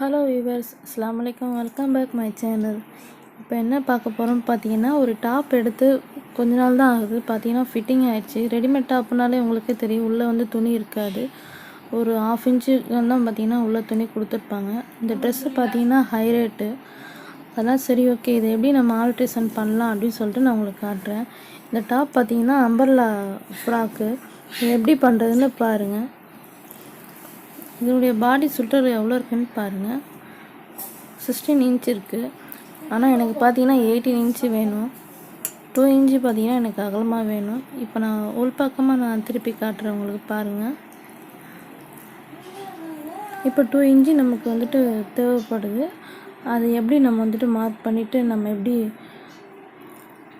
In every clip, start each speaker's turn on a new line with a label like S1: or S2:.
S1: Hello viewers அஸ்லாம் வலைக்கம் welcome back my channel இப்போ என்ன பார்க்க போகிறோம்னு பார்த்தீங்கன்னா ஒரு டாப் எடுத்து கொஞ்ச நாள் தான் ஆகுது. பார்த்தீங்கன்னா ஃபிட்டிங் ஆகிடுச்சு ரெடிமேட் டாப்னாலே உங்களுக்கே தெரியும். உள்ளே வந்து துணி இருக்காது. ஒரு ஆஃப் இன்ச்சு தான் பார்த்தீங்கன்னா உள்ளே துணி கொடுத்துருப்பாங்க. இந்த ட்ரெஸ்ஸு பார்த்தீங்கன்னா ஹை ரேட்டு அதான் சரி ஓகே இதை எப்படி நம்ம ஆல்ட்ரேஷன் பண்ணலாம் அப்படின்னு சொல்லிட்டு நான் உங்களுக்கு காட்டுறேன். இந்த டாப் பார்த்தீங்கன்னா அம்பர்லா ஃப்ராக்கு எப்படி பண்ணுறதுன்னு பாருங்கள் இதனுடைய பாடி சுட்டர் எவ்வளோ இருக்குன்னு பாருங்கள் சிக்ஸ்டீன் இன்ச் இருக்குது ஆனால் எனக்கு பார்த்தீங்கன்னா எயிட்டீன் இன்ச்சு வேணும். டூ இன்ச்சு பார்த்தீங்கன்னா எனக்கு அகலமாக வேணும். இப்போ நான் உள்பக்கமாக நான் திருப்பி காட்டுறேன் உங்களுக்கு பாருங்கள் இப்போ டூ இன்ச்சு நமக்கு வந்துட்டு தேவைப்படுது. அது எப்படி நம்ம வந்துட்டு மார்க் பண்ணிவிட்டு நம்ம எப்படி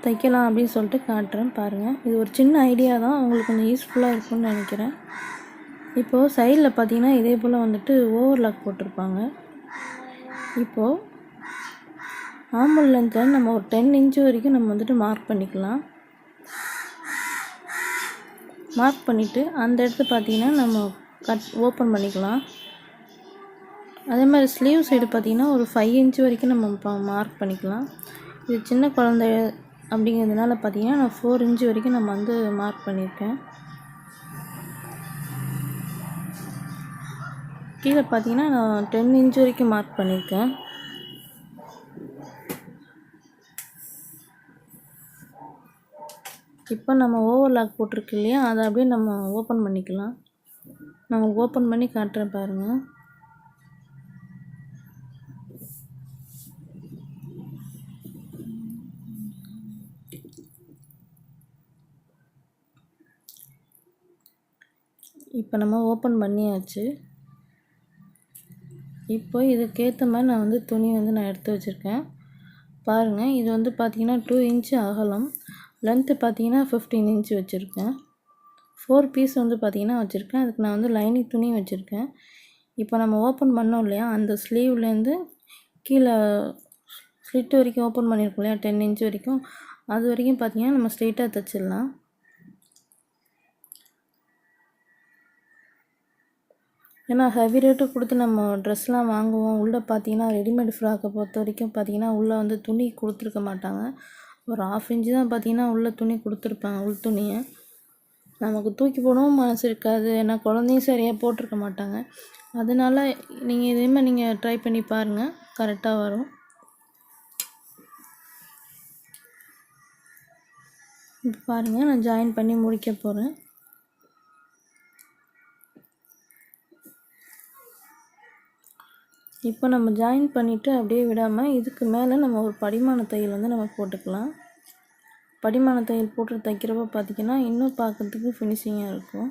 S1: தைக்கலாம் அப்படின்னு சொல்லிட்டு காட்டுறேன் பாருங்கள் இது ஒரு சின்ன ஐடியா தான். உங்களுக்கு கொஞ்சம் யூஸ்ஃபுல்லாக இருக்கும்னு நினைக்கிறேன். இப்போது சைடில் பார்த்தீங்கன்னா இதே போல் வந்துட்டு ஓவர்லாக் போட்டிருப்பாங்க. இப்போது ஆம்பல் லென்த்தில் நம்ம ஒரு டென் இன்ச்சு வரைக்கும் நம்ம வந்துட்டு மார்க் பண்ணிக்கலாம். மார்க் பண்ணிவிட்டு அந்த இடத்து பார்த்தீங்கன்னா நம்ம கட் ஓப்பன் பண்ணிக்கலாம். அதே மாதிரி ஸ்லீவ் சைடு பார்த்திங்கன்னா ஒரு ஃபைவ் இன்ச் வரைக்கும் நம்ம மார்க் பண்ணிக்கலாம். இது சின்ன குழந்தை அப்படிங்கிறதுனால பார்த்திங்கன்னா நான் ஃபோர் இன்ச்சு வரைக்கும் நம்ம வந்து மார்க் பண்ணியிருக்கேன். கீழே பார்த்தீங்கன்னா நான் டென் இன்ச் வரைக்கும் மார்க் பண்ணியிருக்கேன் இப்போ நம்ம ஓவர்லாக் போட்டிருக்கு இல்லையா? அதை அப்படியே நம்ம ஓப்பன் பண்ணிக்கலாம். நான் ஓப்பன் பண்ணி காட்டுறேன் பாருங்கள் இப்போ நம்ம ஓப்பன் பண்ணியாச்சு. இப்போ இதுக்கேற்ற மாதிரி நான் வந்து துணி வந்து நான் எடுத்து வச்சுருக்கேன். பாருங்கள் இது வந்து பார்த்திங்கன்னா டூ இன்ச்சு அகலம். லென்த்து பார்த்திங்கன்னா ஃபிஃப்டீன் இன்ச்சு வச்சுருக்கேன். ஃபோர் பீஸ் வந்து பார்த்திங்கன்னா வச்சுருக்கேன். அதுக்கு நான் வந்து லைனிங் துணி வச்சுருக்கேன். இப்போ நம்ம ஓப்பன் பண்ணோம் இல்லையா அந்த ஸ்லீவ்லேருந்து கீழே ஸ்லிட் வரைக்கும் ஓப்பன் பண்ணியிருக்கோம் இல்லையா டென் இன்ச் வரைக்கும். அது வரைக்கும் பார்த்திங்கன்னா நம்ம ஸ்ட்ரெயிட்டாக தைச்சிடலாம். ஏன்னா ஹெவி ரேட்டு கொடுத்து நம்ம ட்ரெஸ்லாம் வாங்குவோம். உள்ளே பார்த்தீங்கன்னா ரெடிமேட் ஃப்ராக்கை பொறுத்த வரைக்கும் பார்த்தீங்கன்னா உள்ளே வந்து துணி கொடுத்துருக்க மாட்டாங்க. ஒரு ஆஃப் இன்ச்சு தான் பார்த்தீங்கன்னா உள்ளே துணி கொடுத்துருப்பாங்க உள் துணியை. நமக்கு தூக்கி போடவும் மனசு இருக்காது. ஏன்னா குழந்தையும் சரியாக போட்டிருக்க மாட்டாங்க. அதனால் நீங்கள் இதேமாதிரி நீங்கள் ட்ரை பண்ணி பாருங்கள் கரெக்டாக வரும். இப்போ பாருங்கள் நான் ஜாயின் பண்ணி முடிக்க போகிறேன் இப்போ நம்ம ஜாயின் பண்ணிவிட்டு அப்படியே விடாமல் இதுக்கு மேலே நம்ம ஒரு படிமான தையல் வந்து நம்ம போட்டுக்கலாம். படிமான தையல் போட்டு தைக்கிறப்ப பார்த்திங்கன்னா இன்னும் பார்க்குறதுக்கு ஃபினிஷிங்காக இருக்கும்.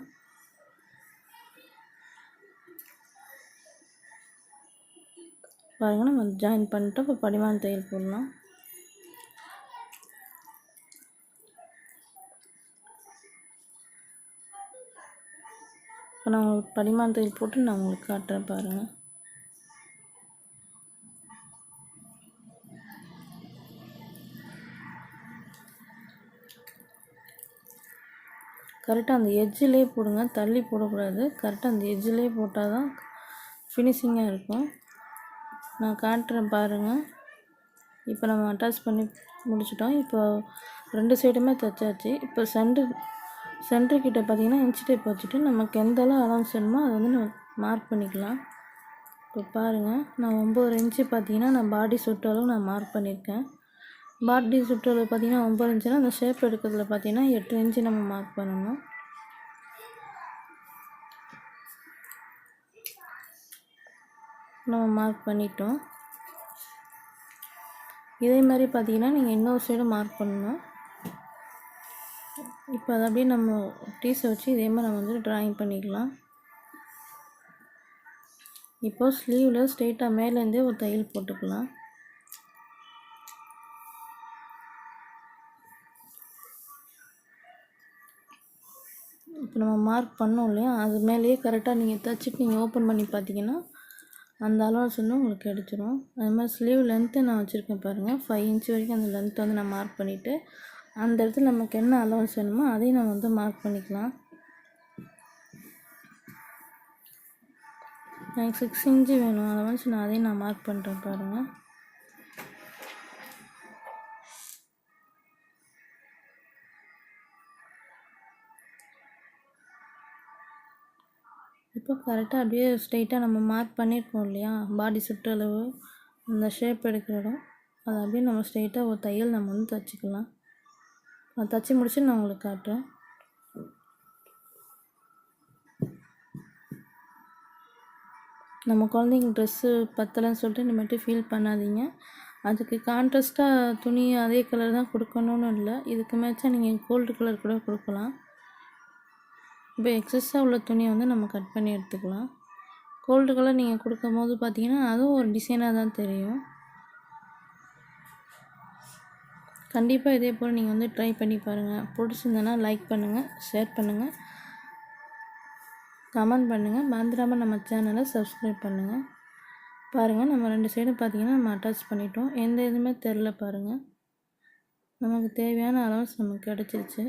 S1: பாருங்கள் நம்ம ஜாயின் பண்ணிட்டு இப்போ படிமான தையல் போடலாம். இப்போ நான் படிமான தையல் போட்டு நான் உங்களுக்கு காட்டுறேன் பாருங்கள் கரெக்டாக அந்த எட்ஜிலே போடுங்க. தள்ளி போடக்கூடாது. கரெக்டாக அந்த எட்ஜிலே போட்டால் தான் ஃபினிஷிங்காக இருக்கும். நான் காட்டுறேன் பாருங்கள் இப்போ நம்ம அட்டாச் பண்ணி முடிச்சிட்டோம். இப்போ ரெண்டு சைடுமே தைச்சாச்சு. இப்போ சென்டர் சென்டர்கிட்ட பார்த்திங்கன்னா இன்ச் டேப் வச்சுட்டு நமக்கு எந்த அளவு அலவன்ஸ் வேணுமோ அதை வந்து நம்ம மார்க் பண்ணிக்கலாம். இப்போ பாருங்கள் நான் ஒம்பது இன்ச்சு பார்த்தீங்கன்னா நான் பாடி சுற்றளவு நான் மார்க் பண்ணியிருக்கேன். பாடி சுற்றளவு பார்த்திங்கன்னா ஒம்பது இன்ச்சுனா அந்த ஷேப் எடுக்கிறதுல பார்த்திங்கன்னா எட்டு இன்ச்சு நம்ம மார்க் பண்ணணும். நம்ம மார்க் பண்ணிட்டோம். இதே மாதிரி பார்த்திங்கன்னா நீங்கள் இன்னொரு சைடு மார்க் பண்ணணும். இப்போ அதை அப்படியே நம்ம டீஸை வச்சு இதே மாதிரி நம்ம வந்து ட்ராயிங் பண்ணிக்கலாம். இப்போது ஸ்லீவில் ஸ்ட்ரெயிட்டாக மேலேருந்தே ஒரு தையல் போட்டுக்கலாம். இப்போ நம்ம மார்க் பண்ணோம் இல்லையா? அது மேலேயே கரெக்டாக நீங்கள் தைச்சிட்டு நீங்கள் ஓப்பன் பண்ணி பார்த்தீங்கன்னா அந்த அலவன்ஸ் வந்து உங்களுக்கு கிடச்சிரும். அது மாதிரி ஸ்லீவ் லென்த்து நான் வச்சுருக்கேன் பாருங்கள் ஃபைவ் இன்ச் வரைக்கும் அந்த லென்த்தை வந்து நான் மார்க் பண்ணிவிட்டு அந்த இடத்துல நமக்கு என்ன அலவன்ஸ் வேணுமோ அதையும் நம்ம வந்து மார்க் பண்ணிக்கலாம். எனக்கு சிக்ஸ் இன்ச்சு வேணும். அலவன்ஸ் நான் அதையும் நான் மார்க் பண்ணுறேன் பாருங்கள் இப்போ கரெக்டாக அப்படியே ஸ்ட்ரைட்டாக நம்ம மார்க் பண்ணியிருக்கோம் இல்லையா? பாடி சுற்றளவு அந்த ஷேப் எடுக்கிற இடம். அதை அப்படியே நம்ம ஸ்ட்ரைட்டாக ஒரு தையல் நம்ம வந்து தைச்சிக்கலாம். அதை தைச்சி முடிச்சு நான் உங்களுக்கு காட்டுறேன். நம்ம குழந்தைங்க ட்ரெஸ்ஸு பத்தலைன்னு சொல்லிட்டு இனிமேட்டு ஃபீல் பண்ணாதீங்க. அதுக்கு கான்ட்ராஸ்ட்டாக துணி அதே கலர் தான் கொடுக்கணும்னு இல்லை. இதுக்கு மேட்சாக நீங்கள் கோல்டு கலர் கூட கொடுக்கலாம். இப்போ எக்ஸஸாக உள்ள துணியை வந்து நம்ம கட் பண்ணி எடுத்துக்கலாம். கோல்டு கலர் நீங்கள் கொடுக்கும் போது பார்த்தீங்கன்னா அதுவும் ஒரு டிசைனாக தான் தெரியும். கண்டிப்பாக இதே போல் நீங்கள் வந்து ட்ரை பண்ணி பாருங்கள் பிடிச்சிருந்தனா லைக் பண்ணுங்கள் ஷேர் பண்ணுங்கள் கமெண்ட் பண்ணுங்கள் மறந்துடாமல் நம்ம சேனலை சப்ஸ்கிரைப் பண்ணுங்கள் பாருங்கள் நம்ம ரெண்டு சைடும் பார்த்தீங்கன்னா நம்ம அட்டாச் பண்ணிட்டோம். எந்த இதுவுமே தெரில பாருங்கள் நமக்கு தேவையான அலவன்ஸ் நமக்கு கிடச்சிருச்சு.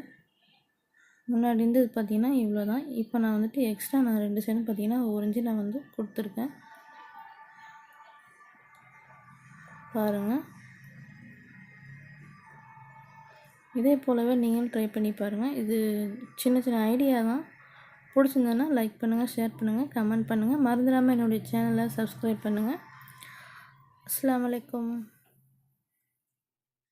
S1: முன்னாடி இருந்தது பார்த்தீங்கன்னா இவ்வளோ தான் இப்போ நான் வந்துட்டு எக்ஸ்ட்ரா நான் ரெண்டு சைடும் பார்த்தீங்கன்னா ஒரு நான் வந்து கொடுத்துருக்கேன். பாருங்கள் இதே போலவே நீங்களும் ட்ரை பண்ணி பாருங்கள் இது சின்ன சின்ன ஐடியா தான். பிடிச்சிருந்ததுன்னா லைக் பண்ணுங்கள் ஷேர் பண்ணுங்கள் கமெண்ட் பண்ணுங்கள் மறந்துடாமல் என்னுடைய சேனலை சப்ஸ்கிரைப் பண்ணுங்கள் அஸ்லாம் வலைக்கம்